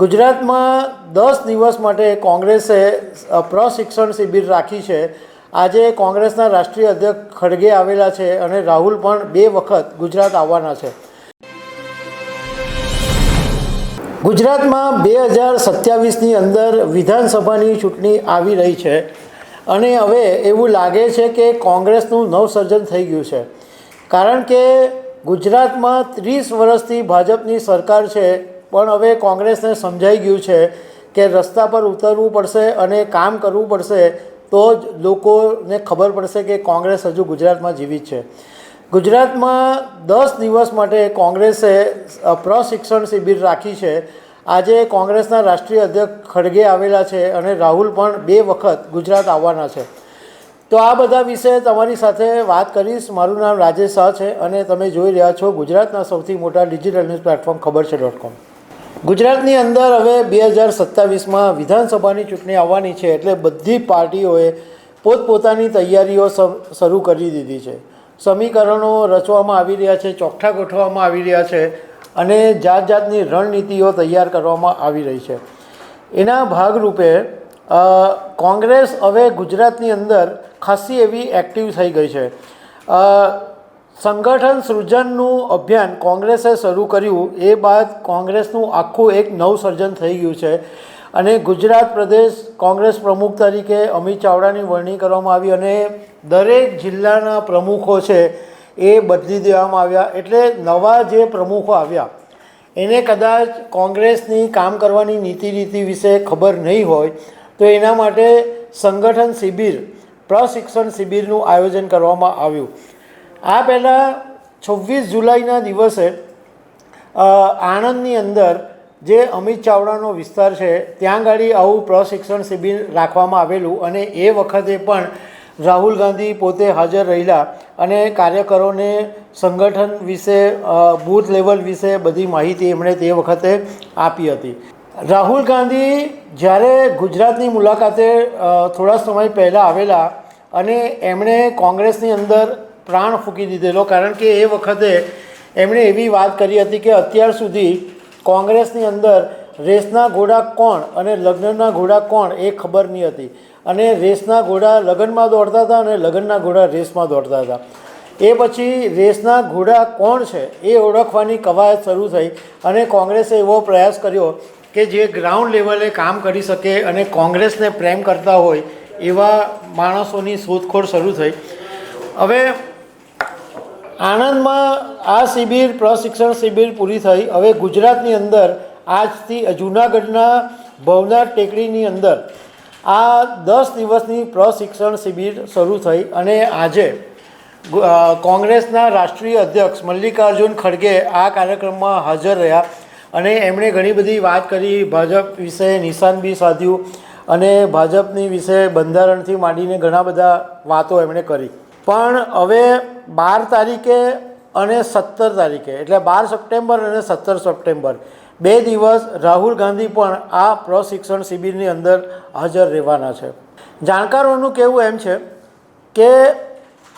ગુજરાતમાં દસ દિવસ માટે કોંગ્રેસે પ્રશિક્ષણ શિબિર રાખી છે. આજે કોંગ્રેસના રાષ્ટ્રીય અધ્યક્ષ ખડગે આવેલા છે અને રાહુલ પણ બે વખત ગુજરાત આવવાના છે. ગુજરાતમાં બે હજાર સત્યાવીસની અંદર વિધાનસભાની ચૂંટણી આવી રહી છે અને હવે એવું લાગે છે કે કોંગ્રેસનું નવસર્જન થઈ ગયું છે. કારણ કે ગુજરાતમાં ત્રીસ વર્ષથી ભાજપની સરકાર છે પણ હવે કોંગ્રેસને સમજાઈ ગયું છે કે રસ્તા પર ઉતરવું પડશે અને કામ કરવું પડશે તો જ લોકોને ખબર પડશે કે કોંગ્રેસ હજુ ગુજરાતમાં જીવિત છે. ગુજરાતમાં દસ દિવસ માટે કોંગ્રેસે પ્રશિક્ષણ શિબિર રાખી છે. આજે કોંગ્રેસના રાષ્ટ્રીય અધ્યક્ષ ખડગે આવેલા છે અને રાહુલ પણ બે વખત ગુજરાત આવવાના છે. તો આ બધા વિશે તમારી સાથે વાત કરીશ. મારું નામ રાજેશ શાહ છે અને તમે જોઈ રહ્યા છો ગુજરાતના સૌથી મોટા ડિજિટલ ન્યૂઝ પ્લેટફોર્મ ખબર છે ડોટ કોમ. ગુજરાતની અંદર હવે બે હજાર સત્તાવીસમાં વિધાનસભાની ચૂંટણી આવવાની છે એટલે બધી પાર્ટીઓએ પોતપોતાની તૈયારીઓ શરૂ કરી દીધી છે. સમીકરણો રચવામાં આવી રહ્યા છે, ચોકઠા ગોઠવવામાં આવી રહ્યા છે અને જાત જાતની રણનીતિઓ તૈયાર કરવામાં આવી રહી છે. એના ભાગરૂપે કોંગ્રેસ હવે ગુજરાતની અંદર ખાસી એવી એક્ટિવ થઈ ગઈ છે. સંગઠન સૃજનનું અભિયાન કોંગ્રેસે શરૂ કર્યું. એ બાદ કોંગ્રેસનું આખું એક નવસર્જન થઈ ગયું છે. અને ગુજરાત પ્રદેશ કોંગ્રેસ પ્રમુખ તરીકે અમિત ચાવડાની વરણી કરવામાં આવી અને દરેક જિલ્લાના પ્રમુખો છે એ બદલી દેવામાં આવ્યા. એટલે નવા જે પ્રમુખો આવ્યા, એને કદાચ કોંગ્રેસની કામ કરવાની નીતિ રીતિ વિશે ખબર નહીં હોય, તો એના માટે સંગઠન શિબિર, પ્રશિક્ષણ શિબિરનું આયોજન કરવામાં આવ્યું. આ પહેલાં છવ્વીસ જુલાઈના દિવસે આણંદની અંદર જે અમિત ચાવડાનો વિસ્તાર છે, ત્યાં ગાડી આવું પ્રશિક્ષણ શિબિર રાખવામાં આવેલું અને એ વખતે પણ રાહુલ ગાંધી પોતે હાજર રહેલા અને કાર્યકરોને સંગઠન વિશે બૂથ લેવલ વિશે બધી માહિતી એમણે તે વખતે આપી હતી. રાહુલ ગાંધી જ્યારે ગુજરાતની મુલાકાતે થોડા સમય પહેલાં આવેલા અને એમણે કોંગ્રેસની અંદર પ્રાણ ફૂંકી દીધેલો. કારણ કે એ વખતે એમણે એવી વાત કરી હતી કે અત્યાર સુધી કોંગ્રેસની અંદર રેસના ઘોડા કોણ અને લગ્નના ઘોડા કોણ એ ખબર નહીં હતી. અને રેસના ઘોડા લગ્નમાં દોડતા હતા અને લગ્નના ઘોડા રેસમાં દોડતા હતા. એ પછી રેસના ઘોડા કોણ છે એ ઓળખવાની કવાયત શરૂ થઈ અને કોંગ્રેસે એવો પ્રયાસ કર્યો કે જે ગ્રાઉન્ડ લેવલે કામ કરી શકે અને કોંગ્રેસને પ્રેમ કરતા હોય એવા માણસોની શોધખોળ શરૂ થઈ. હવે આણંદમાં આ શિબિર, પ્રશિક્ષણ શિબિર પૂરી થઈ. હવે ગુજરાતની અંદર, આજથી જૂનાગઢના ભવનાથ ટેકરીની અંદર, આ દસ દિવસની પ્રશિક્ષણ શિબિર શરૂ થઈ અને આજે કોંગ્રેસના રાષ્ટ્રીય અધ્યક્ષ મલ્લિકાર્જુન ખડગે આ કાર્યક્રમમાં હાજર રહ્યા અને એમણે ઘણી બધી વાત કરી ભાજપ વિશે, નિશાન બી સાધ્યું અને ભાજપની વિશે બંધારણથી માંડીને ઘણા બધા વાતો એમણે કરી. પણ હવે બાર તારીખે અને સત્તર તારીખે, એટલે બાર સપ્ટેમ્બર અને સત્તર સપ્ટેમ્બર. બે દિવસ રાહુલ ગાંધી પણ આ પ્રશિક્ષણ શિબિરની અંદર હાજર રહેવાના છે. જાણકારોનું કહેવું એમ છે કે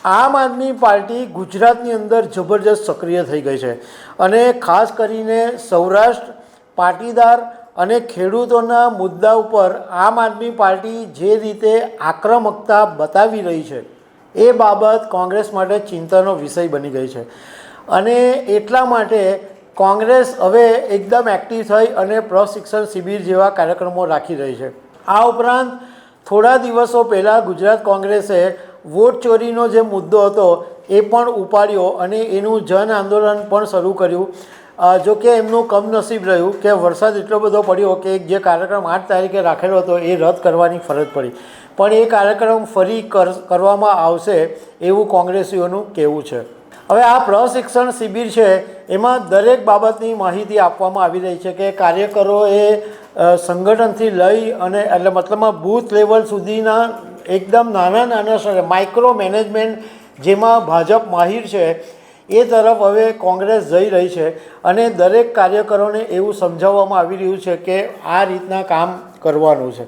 આમ આદમી પાર્ટી ગુજરાતની અંદર જબરજસ્ત સક્રિય થઈ ગઈ છે અને ખાસ કરીને સૌરાષ્ટ્ર પાટીદાર અને ખેડૂતોના મુદ્દા ઉપર આમ આદમી પાર્ટી જે રીતે આક્રમકતા બતાવી રહી છે એ બાબત કોંગ્રેસ માટે ચિંતાનો વિષય બની ગઈ છે. અને એટલા માટે કોંગ્રેસ હવે એકદમ એક્ટિવ થઈ અને પ્રશિક્ષણ શિબિર જેવા કાર્યક્રમો રાખી રહી છે. આ ઉપરાંત થોડા દિવસો પહેલાં ગુજરાત કોંગ્રેસે વોટ ચોરીનો જે મુદ્દો હતો એ પણ ઉપાડ્યો અને એનું જન આંદોલન પણ શરૂ કર્યું. જો કે એમનું કમનસીબ રહ્યું કે વરસાદ એટલો બધો પડ્યો કે જે કાર્યક્રમ આઠ તારીખે રાખેલો હતો એ રદ કરવાની ફરજ પડી. પણ એ કાર્યક્રમ ફરી કર- કરવામાં આવશે એવું કોંગ્રેસીઓનું કહેવું છે. હવે આ પ્રશિક્ષણ શિબિર છે, એમાં દરેક બાબતની માહિતી આપવામાં આવી રહી છે કે કાર્યકરોએ સંગઠનથી લઈ અને એટલે મતલબમાં બૂથ લેવલ સુધીના એકદમ નાના નાના માઇક્રો મેનેજમેન્ટ જેમાં ભાજપ માહિર છે એ તરફ હવે કોંગ્રેસ જઈ રહી છે અને દરેક કાર્યકરોને એવું સમજાવવામાં આવી રહ્યું છે કે આ રીતના કામ કરવાનું છે.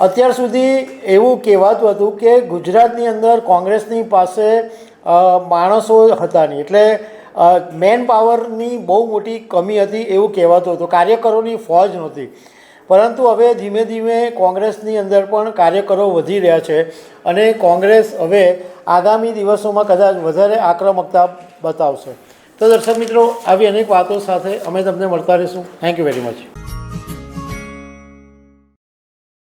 અત્યાર સુધી એવું કહેવાતું હતું કે ગુજરાતની અંદર કોંગ્રેસની પાસે માણસો હતા નહીં. એટલે મેન પાવરની બહુ મોટી કમી હતી એવું કહેવાતું હતું. કાર્યકરોની ફોજ નહોતી. પરંતુ હવે ધીમે ધીમે કોંગ્રેસની અંદર પણ કાર્યકરો વધી રહ્યા છે અને કોંગ્રેસ હવે આગામી દિવસોમાં કદાચ વધારે આક્રમકતા બતાવશે. તો દર્શક મિત્રો, આવી અનેક વાતો સાથે અમે તમને મળતા રહીશું. Thank you very much